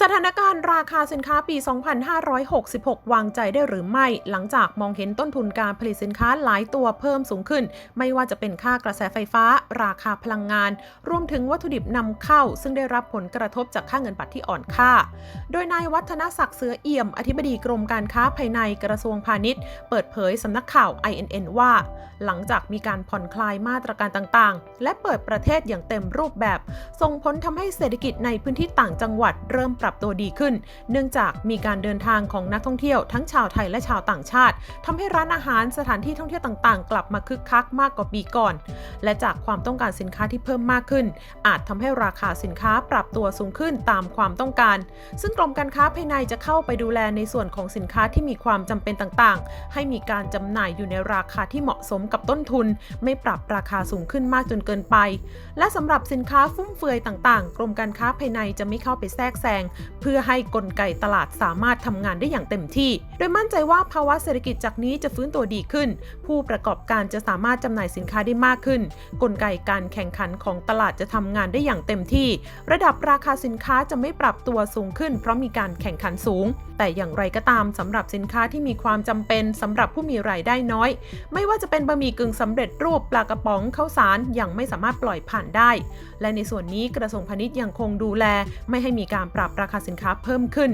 สถานการณ์ราคาสินค้าปี 2566 วางใจได้หรือไม่ หลังจากมองเห็นต้นทุนการผลิตสินค้าหลายตัวเพิ่มสูงขึ้น ไม่ว่าจะเป็นค่ากระแสไฟฟ้า ราคาพลังงาน รวมถึงวัตถุดิบนำเข้า ซึ่งได้รับผลกระทบจากค่าเงินบาทที่อ่อนค่า โดยนายวัฒนศักดิ์เสือเอี่ยม อธิบดีกรมการค้าภายในกระทรวงพาณิชย์ เปิดเผยสำนักข่าว INN ว่า หลังจากมีการผ่อนคลายมาตรการต่างๆ และเปิดประเทศอย่างเต็มรูปแบบ ส่งผลทำให้เศรษฐกิจในพื้นที่ต่างจังหวัดเริ่มปรับตัวดีขึ้น เนื่องจากมีการเดินทางของนักท่องเที่ยวทั้งชาวไทยและชาวต่างชาติทำให้ร้านอาหารสถานที่ท่องเที่ยวต่างๆ กลับมาคึกคักมากกว่าปีก่อน และจากความต้องการสินค้าที่เพิ่มมากขึ้น อาจทำให้ราคาสินค้าปรับตัวสูงขึ้นตามความต้องการ ซึ่งกรมการค้าภายในจะเข้าไปดูแลในส่วนของสินค้าที่มีความจำเป็นต่างๆ ให้มีการจำหน่ายอยู่ในราคาที่เหมาะสมกับต้นทุน ไม่ปรับราคาสูงขึ้นมากจนเกินไป และสำหรับสินค้าฟุ่มเฟือยต่างๆ กรมการค้าภายในจะไม่เข้าไปแทรกแซงเพื่อให้กลไกตลาดสามารถทำงานได้อย่างเต็มที่ โดยมั่นใจว่าภาวะเศรษฐกิจจากนี้จะฟื้นตัวดีขึ้น ผู้ประกอบการจะสามารถจำหน่ายสินค้าได้มากขึ้น กลไกการแข่งขันของตลาดจะทำงานได้อย่างเต็มที่ ระดับราคาสินค้าจะไม่ปรับตัวสูงขึ้น เพราะมีการแข่งขันสูง แต่อย่างไรก็ตามสำหรับสินค้าที่มีความจำเป็นสำหรับผู้มีรายได้น้อย ไม่ว่าจะเป็นบะหมี่กึ่งสำเร็จรูปปลากระป๋องข้าวสารยังไม่สามารถปล่อยผ่านได้ และในส่วนนี้กระทรวงพาณิชย์ยังคงดูแล ไม่ให้มีการปรับราคาสินค้าเพิ่มขึ้น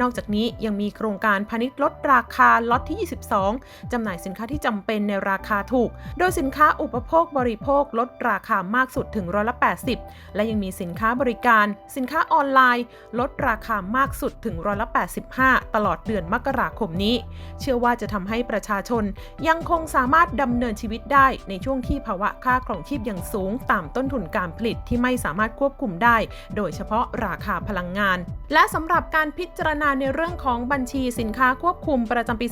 นอกจากนี้ยังมีโครงการพาณิชย์ลดราคาล็อตที่ 22 จำหน่ายสินค้าที่จำเป็นในราคาถูก โดยสินค้าอุปโภคบริโภคลดราคามากสุดถึงร้อยละ80 และยังมีสินค้าบริการ สินค้าออนไลน์ ลดราคามากสุดถึงร้อยละ85 ตลอดเดือนมกราคมนี้ เชื่อว่าจะทำให้ประชาชนยังคงสามารถดำเนินชีวิตได้ในช่วงที่ภาวะค่าครองชีพยังสูงตามต้นทุนการผลิตที่ไม่สามารถควบคุมได้ โดยเฉพาะราคาพลังงานและสำหรับการพิจารณาในเรื่องของบัญชีสินค้าควบคุมประจำปี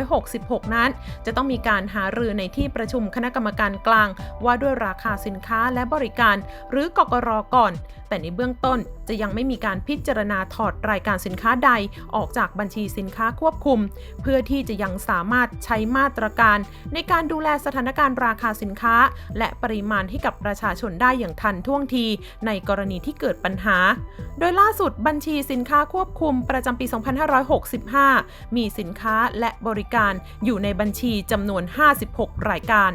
2566 นั้น จะต้องมีการหารือในที่ประชุมคณะกรรมการกลาง ว่าด้วยราคาสินค้าและบริการ หรือกกรก่อน แต่ในเบื้องต้น จะยังไม่มีการพิจารณาถอดรายการสินค้าใดออกจากบัญชีสินค้าควบคุม เพื่อที่จะยังสามารถใช้มาตรการ ในการดูแลสถานการณ์ราคาสินค้า และปริมาณให้กับประชาชนได้อย่างทันท่วงที ในกรณีที่เกิดปัญหา โดยล่าสุดบัญชีสินค้าควบคุมประจำปี 2565 มีสินค้าและบริการอยู่ในบัญชีจำนวน 56 รายการ